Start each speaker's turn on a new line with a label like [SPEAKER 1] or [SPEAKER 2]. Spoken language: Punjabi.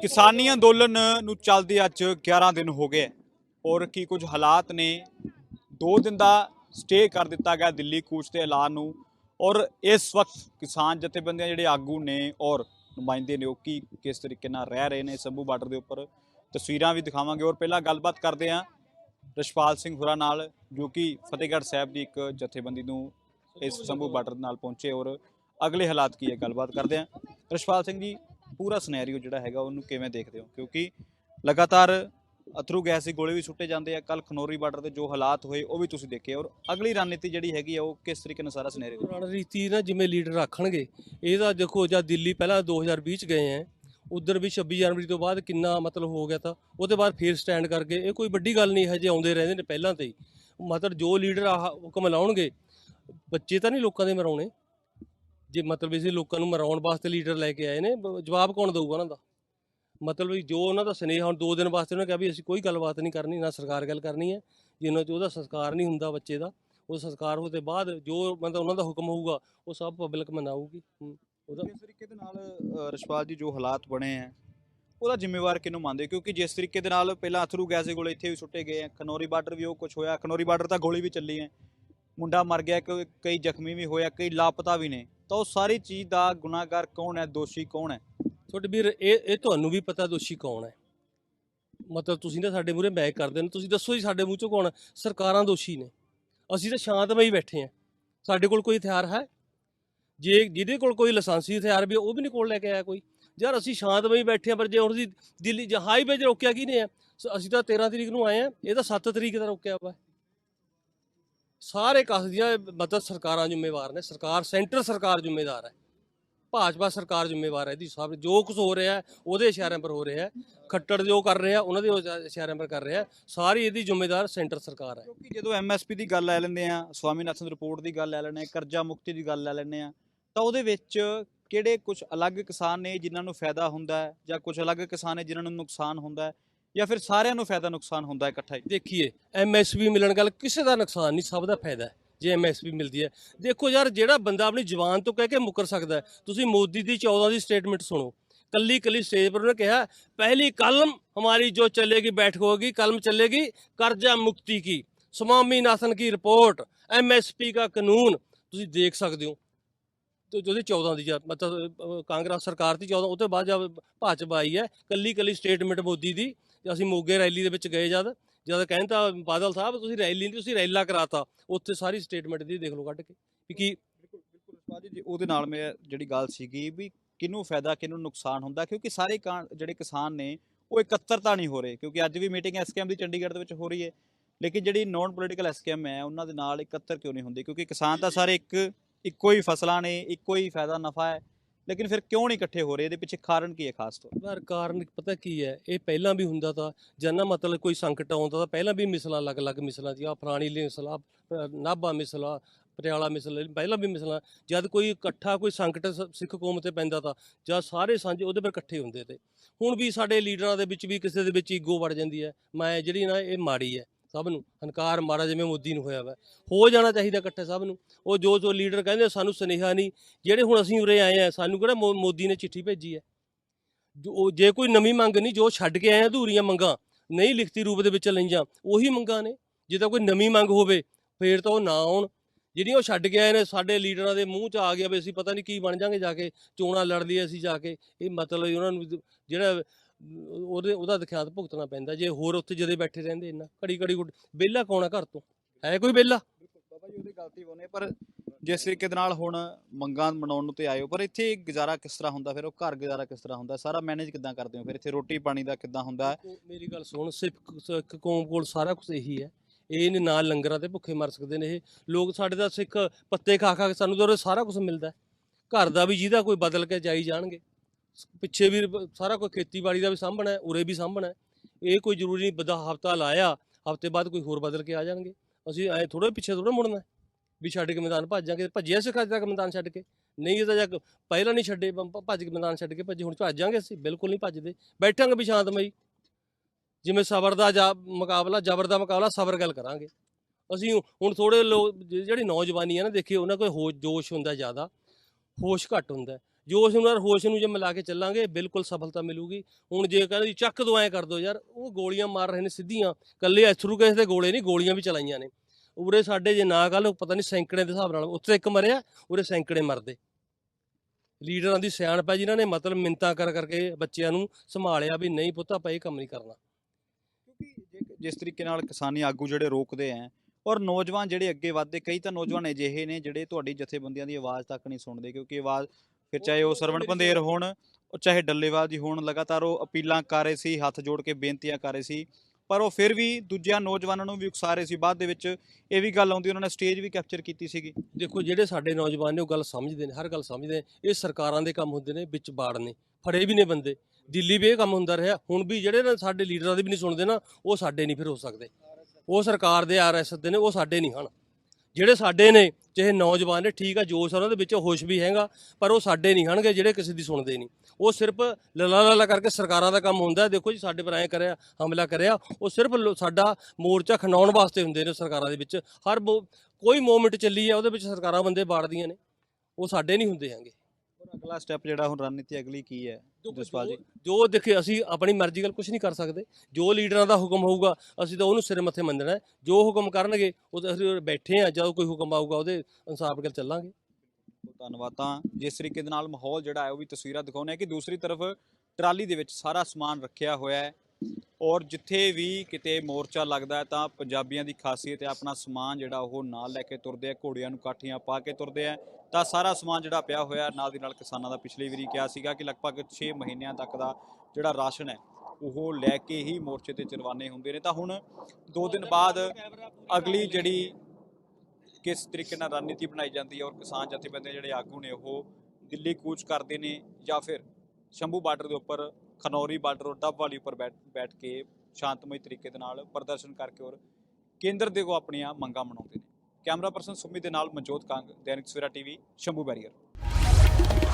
[SPEAKER 1] ਕਿਸਾਨੀ ਅੰਦੋਲਨ ਨੂੰ ਚੱਲਦੇ ਅੱਜ 11 ਦਿਨ ਹੋ ਗਏ। ਔਰ ਕੀ ਕੁਝ ਹਾਲਾਤ ਨੇ? 2 ਦਿਨ ਦਾ ਸਟੇ ਕਰ ਦਿੱਤਾ ਗਿਆ ਦਿੱਲੀ ਕੂਚ ਦੇ ਐਲਾਨ ਨੂੰ। ਔਰ ਇਸ ਵਕਤ ਕਿਸਾਨ ਜਥੇਬੰਦੀਆਂ ਜਿਹੜੇ ਆਗੂ ਨੇ ਔਰ ਨੁਮਾਇੰਦੇ ਨੇ, ਉਹ ਕੀ ਕਿਸ ਤਰੀਕੇ ਨਾਲ ਰਹਿ ਰਹੇ ਨੇ ਸੰਭੂ ਬਾਰਡਰ ਦੇ ਉੱਪਰ? ਤਸਵੀਰਾਂ ਵੀ ਦਿਖਾਵਾਂਗੇ। ਔਰ ਪਹਿਲਾਂ ਗੱਲਬਾਤ ਕਰਦੇ ਹਾਂ ਰਸ਼ਪਾਲ ਸਿੰਘ ਹੁਰਾ ਨਾਲ, ਜੋ ਕਿ ਫਤਿਹਗੜ੍ਹ ਸਾਹਿਬ ਦੀ ਇੱਕ ਜਥੇਬੰਦੀ ਨੂੰ ਇਸ ਸੰਭੂ ਬਾਰਡਰ ਨਾਲ ਪਹੁੰਚੇ। ਔਰ ਅਗਲੇ ਹਾਲਾਤ ਕੀ ਹੈ? ਗੱਲਬਾਤ ਕਰਦੇ ਹਾਂ। ਰਸ਼ਪਾਲ ਸਿੰਘ ਜੀ ਪੂਰਾ ਸਿਨੈਰੀਓ ਜਿਹੜਾ ਹੈਗਾ ਉਹਨੂੰ ਕਿਵੇਂ ਦੇਖਦੇ ਹੋ? ਕਿਉਂਕਿ ਲਗਾਤਾਰ ਅਥਰੂ ਗੈਸ ਦੀ ਗੋਲੇ ਵੀ ਸੁੱਟੇ ਜਾਂਦੇ ਆ ਕੱਲ ਖਨੌਰੀ ਬਾਰਡਰ ਤੇ ਜੋ ਹਾਲਾਤ ਹੋਏ ਉਹ ਵੀ ਤੁਸੀਂ ਦੇਖੇ ਔਰ ਅਗਲੀ ਰਣਨੀਤੀ ਜਿਹੜੀ ਹੈਗੀ ਆ ਉਹ ਕਿਸ ਤਰੀਕੇ ਨਾਲ ਸਾਰਾ ਸਿਨੈਰੀਓ
[SPEAKER 2] ਰਣਨੀਤੀ ਨਾ ਜਿਵੇਂ ਲੀਡਰ ਆਖਣਗੇ ਇਹ ਤਾਂ ਦੇਖੋ ਜਦ ਦਿੱਲੀ ਪਹਿਲਾਂ 2020 ਚ ਗਏ ਆ ਉਧਰ ਵੀ 26 ਜਨਵਰੀ ਤੋਂ ਬਾਅਦ ਕਿੰਨਾ ਮਤਲਬ ਹੋ ਗਿਆ ਤਾਂ, ਉਹਦੇ ਬਾਅਦ ਫੇਰ ਸਟੈਂਡ ਕਰਕੇ, ਇਹ ਕੋਈ ਵੱਡੀ ਗੱਲ ਨਹੀਂ, ਹਜੇ ਆਉਂਦੇ ਰਹਿੰਦੇ ਨੇ ਪਹਿਲਾਂ ਤੇ ਹੀ। ਮਤਲਬ ਜੋ ਲੀਡਰ ਆਹ ਹੁਕਮ ਲਾਉਣਗੇ, ਬੱਚੇ ਤਾਂ ਨਹੀਂ ਲੋਕਾਂ ਦੇ ਮਰਾਉਣੇ। ਜੇ ਮਤਲਬ ਇਸੇ ਲੋਕਾਂ ਨੂੰ ਮਰਾਉਣ ਵਾਸਤੇ ਲੀਡਰ ਲੈ ਕੇ ਆਏ ਨੇ ਬ- ਜਵਾਬ ਕੌਣ ਦੇਊਗਾ ਉਹਨਾਂ ਦਾ? ਮਤਲਬ ਵੀ ਜੋ ਉਹਨਾਂ ਦਾ ਸਨੇਹ ਹੁਣ 2 ਦਿਨ ਵਾਸਤੇ ਉਹਨਾਂ ਨੇ ਕਿਹਾ ਵੀ ਅਸੀਂ ਕੋਈ ਗੱਲਬਾਤ ਨਹੀਂ ਕਰਨੀ ਨਾ ਸਰਕਾਰ ਗੱਲ ਕਰਨੀ ਹੈ ਜੇ ਉਹਨਾਂ ਚ ਉਹਦਾ ਸੰਸਕਾਰ ਨਹੀਂ ਹੁੰਦਾ ਬੱਚੇ ਦਾ ਉਹ ਸੰਸਕਾਰ ਹੋਣ ਤੋਂ ਬਾਅਦ ਜੋ ਮਤਲਬ ਉਹਨਾਂ ਦਾ ਹੁਕਮ ਹੋਊਗਾ ਉਹ ਸਭ ਪਬਲਿਕ ਮਨਾਊਗੀ। ਹਮ, ਉਹਦਾ
[SPEAKER 1] ਇਸ ਤਰੀਕੇ ਦੇ ਨਾਲ ਅ, ਰਸ਼ਪਾਲ ਜੀ ਜੋ ਹਾਲਾਤ ਬਣੇ ਆ ਉਹਦਾ ਜ਼ਿੰਮੇਵਾਰ ਕਿਹਨੂੰ ਮੰਨਦੇ ਕਿਉਂਕਿ ਜਿਸ ਤਰੀਕੇ ਦੇ ਨਾਲ ਪਹਿਲਾਂ ਅਥਰੂ ਗੈਸ ਦੇ ਗੋਲੇ ਇੱਥੇ ਵੀ ਸੁੱਟੇ ਗਏ ਆ ਖਨੌਰੀ ਬਾਰਡਰ ਵੀ ਉਹ ਕੁਝ ਹੋਇਆ ਖਨੌਰੀ ਬਾਰਡਰ ਤਾਂ ਗੋਲੀ ਵੀ ਚੱਲੀ ਹੈ ਮੁੰਡਾ ਮਰ ਗਿਆ ਕੋਈ- ਕਈ ਜ਼ਖਮੀ ਵੀ ਹੋਇਆ ਕਈ ਲਾਪਤਾ ਵੀ ਨੇ। ਤਾਂ ਉਹ ਸਾਰੀ ਚੀਜ਼ ਦਾ ਗੁਨਾਹਗਾਰ ਕੌਣ ਹੈ? ਦੋਸ਼ੀ ਕੌਣ ਹੈ?
[SPEAKER 2] ਤੁਹਾਡੇ ਵੀਰ, ਇਹ ਇਹ ਤੁਹਾਨੂੰ ਵੀ ਪਤਾ ਦੋਸ਼ੀ ਕੌਣ ਹੈ। ਮਤਲਬ ਤੁਸੀਂ ਨਾ ਸਾਡੇ ਮੂਹਰੇ ਬੈਕ ਕਰਦੇ ਨੇ। ਤੁਸੀਂ ਦੱਸੋ ਜੀ ਸਾਡੇ ਮੂੰਹ ਚੋਂ ਕੌਣ ਸਰਕਾਰਾਂ ਦੋਸ਼ੀ ਨੇ। ਅਸੀਂ ਤਾਂ ਸ਼ਾਂਤਮਈ ਬੈਠੇ ਹਾਂ। ਸਾਡੇ ਕੋਲ ਕੋਈ ਹਥਿਆਰ ਹੈ? ਜੇ ਜਿਹਦੇ ਕੋਲ ਕੋਈ ਲਾਇਸੈਂਸੀ ਹਥਿਆਰ ਵੀ ਉਹ ਵੀ ਨਹੀਂ ਕੋਲ ਲੈ ਕੇ ਆਇਆ ਕੋਈ। ਯਾਰ ਅਸੀਂ ਸ਼ਾਂਤਮਈ ਬੈਠੇ ਹਾਂ, ਪਰ ਜੇ ਹੁਣ ਅਸੀਂ ਦਿੱਲੀ, ਜ- ਹਾਈਵੇ 'ਤੇ ਰੋਕਿਆ ਕੀ ਨੇ ਆ ਅਸੀਂ ਤਾਂ 13 ਤਰੀਕ ਨੂੰ ਆਏ ਆ ਇਹ ਤਾਂ 7 ਤਰੀਕ ਦਾ ਰੋਕਿਆ ਵਾ। ਸਾਰੇ ਕਸਦੀਆਂ ਮਦਦ ਸਰਕਾਰਾਂ ਜ਼ਿੰਮੇਵਾਰ ਨੇ, ਸਰਕਾਰ, ਸੈਂਟਰ ਸਰਕਾਰ ਜ਼ਿੰਮੇਦਾਰ ਹੈ। ਭਾਜਪਾ ਸਰਕਾਰ ਜ਼ਿੰਮੇਵਾਰ ਹੈ ਇਹਦੀ ਸਭ, ਜੋ ਕੁਝ ਹੋ ਰਿਹਾ ਉਹਦੇ ਇਸ਼ਾਰਿਆਂ ਪਰ ਹੋ ਰਿਹਾ ਖੱਟੜ ਜੋ ਕਰ ਰਿਹਾ, ਉਹਨਾਂ ਦੇ ਉਹ ਇਸ਼ਾਰਿਆਂ ਪਰ ਕਰ ਰਿਹਾ ਸਾਰੀ ਇਹਦੀ ਜ਼ਿੰਮੇਵਾਰ ਸੈਂਟਰ ਸਰਕਾਰ ਹੈ।
[SPEAKER 1] ਕਿਉਂਕਿ ਜਦੋਂ ਐਮਐਸਪੀ ਦੀ ਗੱਲ ਲੈ ਲੈਂਦੇ ਆ ਸਵਾਮੀਨਾਥਨ ਰਿਪੋਰਟ ਦੀ ਗੱਲ ਲੈ ਲੈਂਦੇ ਆ ਕਰਜ਼ਾ ਮੁਕਤੀ ਦੀ ਗੱਲ ਲੈ ਲੈਂਦੇ ਆ ਤਾਂ ਉਹਦੇ ਵਿੱਚ ਕਿਹੜੇ ਕੁਝ ਅਲੱਗ ਕਿਸਾਨ ਨੇ ਜਿਨ੍ਹਾਂ ਨੂੰ ਫਾਇਦਾ ਹੁੰਦਾ ਹੈ ਜਾਂ ਕੁਝ ਅਲੱਗ ਕਿਸਾਨ ਨੇ ਜਿਨ੍ਹਾਂ ਨੂੰ ਨੁਕਸਾਨ ਹੁੰਦਾ ਹੈ ਜਾਂ ਫਿਰ ਸਾਰਿਆਂ ਨੂੰ ਫਾਇਦਾ ਨੁਕਸਾਨ ਹੁੰਦਾ ਇਕੱਠਾ ਹੀ?
[SPEAKER 2] ਦੇਖੀਏ ਐਮਐਸਪੀ ਮਿਲਣ ਗੱਲ ਕਿਸੇ ਦਾ ਨੁਕਸਾਨ ਨਹੀਂ, ਸਭ ਦਾ ਫਾਇਦਾ ਹੈ, ਜੇ ਐਮਐਸਪੀ ਮਿਲਦੀ ਹੈ। ਦੇਖੋ ਯਾਰ, ਜਿਹੜਾ ਬੰਦਾ ਆਪਣੀ ਜਵਾਨ ਤੋਂ ਕਹਿ ਕੇ ਮੁੱਕਰ ਸਕਦਾ ਤੁਸੀਂ ਮੋਦੀ ਦੀ 14 ਦੀ ਸਟੇਟਮੈਂਟ ਸੁਣੋ। ਕੱਲੀ ਕੱਲੀ ਸਟੇਜ ਪਰ ਉਹਨੇ ਕਿਹਾ, ਪਹਿਲੀ ਕਲਮ ਹਮਾਰੀ ਜੋ ਚੱਲੇਗੀ, ਬੈਠਕ ਹੋਗੀ ਕਲਮ ਚੱਲੇਗੀ, ਕਰਜ਼ਾ ਮੁਕਤੀ ਕੀ ਸੁਮਾਮੀ ਨਾਥਨ ਕੀ ਰਿਪੋਰਟ ਐਮਐਸਪੀ ਦਾ ਕਾਨੂੰਨ। ਤੁਸੀਂ ਦੇਖ ਸਕਦੇ ਹੋ। ਤੇ ਜਿਹਦੇ 14 ਦੀ ਜਾਂ ਮਤਲਬ ਕਾਂਗਰਸ ਸਰਕਾਰ ਦੀ 14 ਉਹ ਤੋਂ ਬਾਅਦ ਜਦ ਭਾਜਪਾ ਆਈ ਹੈ, ਕੱਲੀ ਕੱਲੀ ਸਟੇਟਮੈਂਟ ਮੋਦੀ ਦੀ ਅਸੀਂ ਮੋਗੇ ਰੈਲੀ ਦੇ ਵਿੱਚ ਗਏ ਜਦ ਜਦ ਕਹਿੰਦਾ ਬਾਦਲ ਸਾਹਿਬ, ਤੁਸੀਂ ਰੈਲੀ ਨਹੀਂ, ਤੁਸੀਂ ਰੈਲਾ ਕਰਾਤਾ। ਉੱਥੇ ਸਾਰੀ ਸਟੇਟਮੈਂਟ ਦੀ ਦੇਖ ਲਓ ਕੱਢ ਕੇ, ਵੀ ਕੀ
[SPEAKER 1] ਬਿਲਕੁਲ ਬਿਲਕੁਲ ਰਸ਼ਪਾਲ ਜੀ, ਉਹਦੇ ਨਾਲ ਮੈਂ ਜਿਹੜੀ ਗੱਲ ਸੀਗੀ ਵੀ ਕਿਹਨੂੰ ਫਾਇਦਾ, ਕਿਹਨੂੰ ਨੁਕਸਾਨ ਹੁੰਦਾ, ਕਿਉਂਕਿ ਸਾਰੇ ਕਾਂ- ਜਿਹੜੇ ਕਿਸਾਨ ਨੇ, ਉਹ ਇਕੱਤਰਤਾ ਨਹੀਂ ਹੋ ਰਹੇ, ਕਿਉਂਕਿ ਅੱਜ ਵੀ ਮੀਟਿੰਗ ਐਸਕੇਐਮ ਦੀ ਚੰਡੀਗੜ੍ਹ ਦੇ ਵਿੱਚ ਹੋ ਰਹੀ ਹੈ। ਲੇਕਿਨ ਜਿਹੜੀ ਨਾਨ ਪੋਲੀਟੀਕਲ ਐਸਕੇਐਮ ਹੈ, ਉਹਨਾਂ ਦੇ ਨਾਲ ਇਕੱਤਰ ਕਿਉਂ ਨਹੀਂ ਹੁੰਦੀ? ਕਿਉਂਕਿ ਕਿਸਾਨ ਤਾਂ ਸਾਰੇ ਇੱਕ ਇੱਕੋ ਹੀ ਫਸਲਾਂ ਨੇ ਇੱਕੋ ਹੀ ਫਾਇਦਾ ਨਫਾ ਹੈ। ਲੇਕਿਨ ਫਿਰ ਕਿਉਂ ਨਹੀਂ ਇਕੱਠੇ ਹੋ ਰਹੇ? ਇਹਦੇ ਪਿੱਛੇ ਕਾਰਨ ਕੀ ਹੈ ਖਾਸ ਤੌਰ
[SPEAKER 2] ਪਰ ਕਾਰਨ ਪਤਾ ਕੀ ਹੈ ਇਹ ਪਹਿਲਾਂ ਵੀ ਹੁੰਦਾ ਤਾਂ ਜਦ ਨਾ ਮਤਲਬ ਕੋਈ ਸੰਕਟ ਆਉਂਦਾ ਤਾਂ ਪਹਿਲਾਂ ਵੀ ਮਿਸਲਾਂ ਅਲੱਗ-ਅਲੱਗ ਮਿਸਲਾਂ ਸੀ ਆ ਫਲਾਣੀ ਲਈ ਮਿਸਲਾ ਅ, ਨਾਭਾ ਮਿਸਲਾ ਪਟਿਆਲਾ ਮਿਸਲਾ ਪਹਿਲਾਂ ਵੀ ਮਿਸਲਾਂ। ਜਦ ਕੋਈ ਇਕੱਠਾ ਕੋਈ ਸੰਕਟ ਸ- ਸਿੱਖ ਕੌਮ ਤੇ ਪੈਂਦਾ ਤਾਂ ਜਾਂ ਸਾਰੇ ਸਾਂਝੇ ਉਹਦੇ ਪਰ ਇਕੱਠੇ ਹੁੰਦੇ ਤੇ। ਹੁਣ ਵੀ ਸਾਡੇ ਲੀਡਰਾਂ ਦੇ ਵਿੱਚ ਵੀ ਕਿਸੇ ਦੇ ਵਿੱਚ ਈਗੋ ਵੜ ਜਾਂਦੀ ਹੈ ਮੈਂ ਜਿਹੜੀ ਨਾ ਇਹ ਮਾੜੀ ਹੈ। ਸਭ ਨੂੰ, ਹੰਕਾਰ ਮਾਰਾ ਜਿਵੇਂ ਮੋਦੀ ਨੂੰ ਹੋਇਆ ਵਾ। ਹੋ ਜਾਣਾ ਚਾਹੀਦਾ ਇਕੱਠੇ ਸਭ ਨੂੰ। ਉਹ ਜੋ ਜੋ ਲੀਡਰ ਕਹਿੰਦੇ ਸਾਨੂੰ ਸੁਨੇਹਾ ਨਹੀਂ। ਜਿਹੜੇ ਹੁਣ ਅਸੀਂ ਉਰੇ ਆਏ ਆ, ਸਾਨੂੰ ਕਿਹੜਾ ਮੋ- ਮੋਦੀ ਨੇ ਚਿੱਠੀ ਭੇਜੀ ਹੈ ਜੋ ਉਹ- ਜੇ ਕੋਈ ਨਵੀਂ ਮੰਗ ਨਹੀਂ, ਜੋ ਛੱਡ ਕੇ ਆਏ ਆ ਅਧੂਰੀਆਂ ਮੰਗਾਂ, ਨਹੀਂ ਲਿਖਤੀ ਰੂਪ ਦੇ ਵਿੱਚ ਲਈਆਂ, ਉਹੀ ਮੰਗਾਂ ਨੇ। ਜੇ ਤਾਂ ਕੋਈ ਨਵੀਂ ਮੰਗ ਹੋਵੇ, ਫੇਰ ਤਾਂ ਉਹ ਨਾ ਆਉਣ। ਜਿਹੜੀਆਂ ਉਹ ਛੱਡ ਕੇ ਆਏ ਨੇ, ਸਾਡੇ ਲੀਡਰਾਂ ਦੇ ਮੂੰਹ 'ਚ ਆ ਗਿਆ ਵੀ ਅਸੀਂ ਪਤਾ ਨਹੀਂ ਕੀ ਬਣ ਜਾਾਂਗੇ ਜਾ ਕੇ, ਚੋਣਾਂ ਲੜ ਲਈਏ ਅਸੀਂ ਜਾ ਕੇ। ਇਹ ਮਤਲਬ ਉਹਨਾਂ ਨੂੰ, ਜਿਹੜਾ ਉਹਦੇ ਉਹਦਾ ਦਿਖਿਆਤ ਭੁਗਤਣਾ ਪੈਂਦਾ ਜੇ ਹੋਰ ਉੱਥੇ ਜਦੇ ਬੈਠੇ ਰਹਿੰਦੇ ਇੰਨਾ। ਘੜੀ ਘੜੀ ਵਿਹਲਾ ਕੌਣ ਘਰ ਤੋਂ? ਹੈ ਕੋਈ ਵਿਹਲਾ?
[SPEAKER 1] ਬਾਬਾ ਜੀ ਉਹਦੀ ਗਲਤੀ ਹੋਣੇ ਪਰ ਜਿਸ ਤਰੀਕੇ ਦੇ ਨਾਲ ਹੁਣ ਮੰਗਾਂ ਮਨਾਉਣ ਨੂੰ ਤੇ ਹੋ ਪਰ ਇੱਥੇ ਗੁਜ਼ਾਰਾ ਕਿਸ ਤਰ੍ਹਾਂ ਹੁੰਦਾ? ਫਿਰ ਉਹ ਘਰ ਗੁਜ਼ਾਰਾ ਕਿਸ ਤਰ੍ਹਾਂ ਹੁੰਦਾ? ਸਾਰਾ ਮੈਨੇਜ ਕਿੱਦਾਂ ਕਰਦੇ ਹੋ? ਫਿਰ ਇੱਥੇ ਰੋਟੀ ਪਾਣੀ ਦਾ ਕਿੱਦਾਂ ਹੁੰਦਾ?
[SPEAKER 2] ਮੇਰੀ ਗੱਲ ਸੁਣ ਸਿੱਖ ਸਿੱਖ ਕੌਮ ਕੋਲ ਸਾਰਾ ਕੁਝ ਇਹੀ ਹੈ। ਇਹ ਨੇ ਨਾਲ ਲੰਗਰਾਂ ਤੇ ਭੁੱਖੇ ਮਰ ਸਕਦੇ ਨੇ ਇਹ। ਲੋਕ ਸਾਡੇ ਦਾ ਸਿੱਖ ਪੱਤੇ ਖਾ ਖਾ ਕੇ ਸਾਨੂੰ ਤਾਂ ਸਾਰਾ ਕੁਝ ਮਿਲਦਾ। ਘਰ ਦਾ ਵੀ ਜਿਹਦਾ ਕੋਈ ਬਦਲ ਕੇ ਜਾਈ ਜਾਣਗੇ। ਪਿੱਛੇ ਵੀ ਸਾਰਾ ਕੋਈ ਖੇਤੀਬਾੜੀ ਦਾ ਵੀ ਸਾਂਭਣਾ ਹੈ, ਉਰੇ ਵੀ ਸਾਂਭਣਾ ਹੈ। ਇਹ ਕੋਈ ਜ਼ਰੂਰੀ ਨਹੀਂ, ਬਦਾ ਹਫਤਾ ਲਾਇਆ, ਹਫ਼ਤੇ ਬਾਅਦ ਕੋਈ ਹੋਰ ਬਦਲ ਕੇ ਆ ਜਾਣਗੇ। ਅਸੀਂ ਐ ਥੋੜਾ ਪਿੱਛੇ ਥੋੜਾ ਮੁੜਨਾ ਵੀ ਛੱਡ ਕੇ ਮੈਦਾਨ ਭੱਜ ਜਾਾਂਗੇ, ਭੱਜਿਆ ਸਿੱਖ ਅੱਜ ਤੱਕ ਮੈਦਾਨ ਛੱਡ ਕੇ। ਨਹੀਂ ਇਹ ਤਾਂ ਜਦ ਪਹਿਲਾਂ ਨਹੀਂ ਛੱਡੇ ਭੱਜ ਕੇ ਮੈਦਾਨ ਛੱਡ ਕੇ ਭੱਜੇ, ਹੁਣ ਭੱਜ ਜਾਾਂਗੇ ਅਸੀਂ, ਬਿਲਕੁਲ ਨਹੀਂ ਭੱਜਦੇ। ਬੈਠਾਂਗੇ ਵੀ ਸ਼ਾਂਤਮਈ। ਜਿਵੇਂ ਸਬਰ ਦਾ ਜਾ, ਮੁਕਾਬਲਾ, ਜ਼ਬਰ ਦਾ ਮੁਕਾਬਲਾ, ਸਬਰ ਗੱਲ ਕਰਾਂਗੇ। ਅਸੀਂ ਹੁਣ ਥੋੜੇ ਲੋਕ ਜਿਹੜੀ ਨੌਜਵਾਨੀ ਹੈ ਨਾ ਦੇਖੀ ਉਹਨਾਂ ਕੋਲ ਹੋਸ਼ ਜੋਸ਼ ਹੁੰਦਾ ਜ਼ਿਆਦਾ। ਹੋਸ਼ ਘੱਟ ਹੁੰਦਾ ਜੋਸ਼ ਨੂੰ ਯਾਰ ਹੋਸ਼ ਨੂੰ ਜੇ ਮਿਲਾ ਕੇ ਚੱਲਾਂਗੇ, ਬਿਲਕੁਲ ਸਫਲਤਾ ਮਿਲੂਗੀ। ਹੁਣ ਜੇ ਕਹਿੰਦੇ ਚੱਕ ਦੋ, ਐਂ ਕਰ ਦੋ ਯਾਰ, ਉਹ ਗੋਲੀਆਂ ਮਾਰ ਰਹੇ ਨੇ ਸਿੱਧੀਆਂ। ਕੱਲੇ ਅਥਰੂ ਕੇਸ ਦੇ ਗੋਲੇ ਨਹੀਂ, ਗੋਲੀਆਂ ਵੀ ਚਲਾਈਆਂ ਨੇ। ਉਰੇ ਸਾਡੇ ਜੇ ਨਾ ਗੱਲ, ਪਤਾ ਨਹੀਂ ਸੈਂਕੜੇ ਦੇ ਹਿਸਾਬ ਨਾਲ, ਉੱਥੇ ਇੱਕ ਮਰਿਆ, ਉਰੇ ਸੈਂਕੜੇ ਮਰਦੇ। ਲੀਡਰਾਂ ਦੀ ਸਿਆਣਪ ਹੈ ਜਿਨ੍ਹਾਂ ਨੇ ਮਤਲਬ ਮਿੰਤਾ ਕਰ ਕਰਕੇ ਬੱਚਿਆਂ ਨੂੰ ਸੰਭਾਲਿਆ ਵੀ ਨਹੀਂ ਪੁੱਤ, ਆਪਾਂ ਇਹ ਕੰਮ ਨਹੀਂ ਕਰਨਾ।
[SPEAKER 1] ਕਿਉਂਕਿ ਜਿਸ ਤਰੀਕੇ ਨਾਲ ਕਿਸਾਨੀ ਆਗੂ ਜਿਹੜੇ ਰੋਕਦੇ ਆ ਔਰ ਨੌਜਵਾਨ ਜਿਹੜੇ ਅੱਗੇ ਵਧਦੇ, ਕਈ ਤਾਂ ਨੌਜਵਾਨ ਅਜਿਹੇ ਨੇ ਜਿਹੜੇ ਤੁਹਾਡੀ ਜਥੇਬੰਦੀਆਂ ਦੀ ਆਵਾਜ਼ ਤੱਕ ਨਹੀਂ ਸੁਣਦੇ, ਕਿਉਂਕਿ ਆਵਾਜ਼ ਫਿਰ ਚਾਹੇ ਉਹ ਸਰਵਣ ਪੰਦੇਰ ਹੋਣ ਉਹ ਚਾਹੇ ਡੱਲੇਵਾਲ ਜੀ ਹੋਣ ਲਗਾਤਾਰ ਉਹ ਅਪੀਲਾਂ ਕਰ ਰਹੇ ਸੀ ਹੱਥ ਜੋੜ ਕੇ ਬੇਨਤੀਆਂ ਕਰ ਰਹੇ ਸੀ ਪਰ ਉਹ ਫਿਰ ਵੀ ਦੂਜਿਆਂ ਨੌਜਵਾਨਾਂ ਨੂੰ ਵੀ ਉਕਸਾ ਰਹੇ ਸੀ। ਬਾਅਦ ਦੇ ਵਿੱਚ ਇਹ ਵੀ ਗੱਲ ਆਉਂਦੀ ਉਹਨਾਂ ਨੇ ਸਟੇਜ ਵੀ ਕੈਪਚਰ ਕੀਤੀ ਸੀਗੀ।
[SPEAKER 2] ਦੇਖੋ ਜਿਹੜੇ ਸਾਡੇ ਨੌਜਵਾਨ ਨੇ ਉਹ ਗੱਲ ਸਮਝਦੇ ਨੇ ਹਰ ਗੱਲ ਸਮਝਦੇ ਨੇ। ਇਹ ਸਰਕਾਰਾਂ ਦੇ ਕੰਮ ਹੁੰਦੇ ਨੇ ਵਿੱਚ ਬਾੜ ਨੇ ਫੜੇ ਵੀ ਨੇ ਬੰਦੇ। ਦਿੱਲੀ ਵੀ ਇਹ ਕੰਮ ਹੁੰਦਾ ਰਿਹਾ। ਹੁਣ ਵੀ ਜਿਹੜੇ ਨਾ ਸਾਡੇ ਲੀਡਰਾਂ ਦੇ ਵੀ ਨਹੀਂ ਸੁਣਦੇ ਨਾ ਉਹ ਸਾਡੇ ਨਹੀਂ ਫਿਰ ਹੋ ਸਕਦੇ। ਉਹ ਸਰਕਾਰ ਦੇ ਆਰਐਸਐਸ ਦੇ ਨੇ ਉਹ ਸਾਡੇ ਨਹੀਂ ਹਨ। ਜਿਹੜੇ ਸਾਡੇ ਨੇ ਚਾਹੇ ਨੌਜਵਾਨ ਨੇ, ਠੀਕ ਆ, ਜੋਸ਼ ਆ, ਉਹਨਾਂ ਦੇ ਵਿੱਚ ਹੋਸ਼ ਵੀ ਹੈਗਾ, ਪਰ ਉਹ ਸਾਡੇ ਨਹੀਂ ਹਨਗੇ ਜਿਹੜੇ ਕਿਸੇ ਦੀ ਸੁਣਦੇ ਨਹੀਂ। ਉਹ ਸਿਰਫ ਲਲਾ ਲਲਾ ਕਰਕੇ ਸਰਕਾਰਾਂ ਦਾ ਕੰਮ ਹੁੰਦਾ, ਦੇਖੋ ਜੀ, ਸਾਡੇ ਪਰ ਐਂ ਕਰਿਆ, ਹਮਲਾ ਕਰਿਆ, ਉਹ ਸਿਰਫ ਸਾਡਾ ਮੋਰਚਾ ਖਣਾਉਣ ਵਾਸਤੇ ਹੁੰਦੇ ਨੇ ਸਰਕਾਰਾਂ ਦੇ ਵਿੱਚ। ਹਰ ਮੋ- ਕੋਈ ਮੂਵਮੈਂਟ ਚੱਲੀ ਆ, ਉਹਦੇ ਵਿੱਚ ਸਰਕਾਰਾਂ ਬੰਦੇ ਬਾੜਦੀਆਂ ਨੇ, ਉਹ ਸਾਡੇ ਨਹੀਂ ਹੁੰਦੇ ਹੈਗੇ।
[SPEAKER 1] ਅਗਲਾ ਸਟੈਪ ਜਿਹੜਾ ਹੁਣ ਰਣਨੀਤੀ ਅਗਲੀ ਕੀ ਹੈ? ਜਸਪਾਲ ਜੀ।
[SPEAKER 2] ਜੋ ਦੇਖੇ ਅਸੀਂ ਆਪਣੀ ਮਰਜ਼ੀ ਨਾਲ ਕੁਝ ਨਹੀਂ ਕਰ ਸਕਦੇ। ਜੋ ਲੀਡਰਾਂ ਦਾ ਹੁਕਮ ਹੋਊਗਾ ਅਸੀਂ ਤਾਂ ਉਹਨੂੰ ਸਿਰ ਮੱਥੇ ਮੰਨਣਾ ਹੈ। ਜੋ ਹੁਕਮ ਕਰਨਗੇ ਉਹ ਤਾਂ ਅਸੀਂ ਬੈਠੇ ਆ ਜਦੋਂ ਕੋਈ ਹੁਕਮ ਆਊਗਾ ਉਹਦੇ ਅਨਸਾਰ ਨਾਲ ਚੱਲਾਂਗੇ।
[SPEAKER 1] ਧੰਨਵਾਦ ਤਾਂ। ਜਿਸ ਤਰੀਕੇ ਦੇ ਨਾਲ ਮਾਹੌਲ ਜਿਹੜਾ ਹੈ ਉਹ ਵੀ ਤਸਵੀਰਾਂ ਦਿਖਾਉਂਦੇ ਹੈ ਕਿ ਦੂਸਰੀ ਤਰਫ ਟਰਾਲੀ ਦੇ ਵਿੱਚ ਸਾਰਾ ਸਮਾਨ ਰੱਖਿਆ ਹੋਇਆ ਹੈ। ਔਰ ਜਿੱਥੇ ਵੀ ਕਿਤੇ ਮੋਰਚਾ ਲੱਗਦਾ ਤਾਂ ਪੰਜਾਬੀਆਂ ਦੀ ਖਾਸੀਅਤ ਹੈ, ਆਪਣਾ ਸਮਾਨ ਜਿਹੜਾ ਉਹ ਨਾਲ ਲੈ ਕੇ ਤੁਰਦੇ ਆ, ਘੋੜਿਆਂ ਨੂੰ ਕਾਠੀਆਂ ਪਾ ਕੇ ਤੁਰਦੇ ਆ। ਤਾਂ ਸਾਰਾ ਸਮਾਨ ਜਿਹੜਾ ਪਿਆ ਹੋਇਆ ਨਾਲ ਦੀ ਨਾਲ ਕਿਸਾਨਾਂ ਦਾ ਪਿਛਲੀ ਵਾਰੀ ਕਿਹਾ ਸੀਗਾ ਕਿ ਲਗਭਗ 6 ਮਹੀਨਿਆਂ ਤੱਕ ਦਾ ਜਿਹੜਾ ਰਾਸ਼ਨ ਹੈ, ਉਹ ਲੈ ਕੇ ਹੀ ਮੋਰਚੇ ਤੇ ਚਰਵਾਨੇ ਹੁੰਦੇ ਨੇ। ਤਾਂ ਹੁਣ 2 ਦਿਨ ਬਾਅਦ ਅਗਲੀ ਜਿਹੜੀ ਕਿਸ ਤਰੀਕੇ ਨਾਲ ਰਣਨੀਤੀ ਬਣਾਈ ਜਾਂਦੀ ਹੈ ਔਰ ਕਿਸਾਨ ਜਥੇਬੰਦੀਆਂ ਜਿਹੜੇ ਆਗੂ ਨੇ, ਉਹ ਦਿੱਲੀ ਕੂਚ ਕਰਦੇ ਨੇ ਜਾਂ ਫਿਰ ਸ਼ੰਭੂ ਬਾਰਡਰ ਦੇ ਉੱਪਰ ਖਨੌਰੀ ਬਾਰਡਰ ਔਰ ਡੱਬ ਵਾਲੀ ਉੱਪਰ ਬੈਠ ਬੈਠ ਕੇ ਸ਼ਾਂਤਮਈ ਤਰੀਕੇ ਦੇ ਨਾਲ ਪ੍ਰਦਰਸ਼ਨ ਕਰਕੇ ਔਰ ਕੇਂਦਰ ਦੇ ਕੋ ਆਪਣੀਆਂ ਮੰਗਾਂ ਮਨਾਉਂਦੇ ਨੇ। ਕੈਮਰਾ ਪਰਸਨ ਸੁਮੀ ਦੇ ਨਾਲ ਮਨਜੋਤ ਕੰਗ, ਦੈਨਿਕ ਸਵੇਰਾ ਟੀਵੀ, ਸ਼ੰਭੂ ਬੈਰੀਅਰ।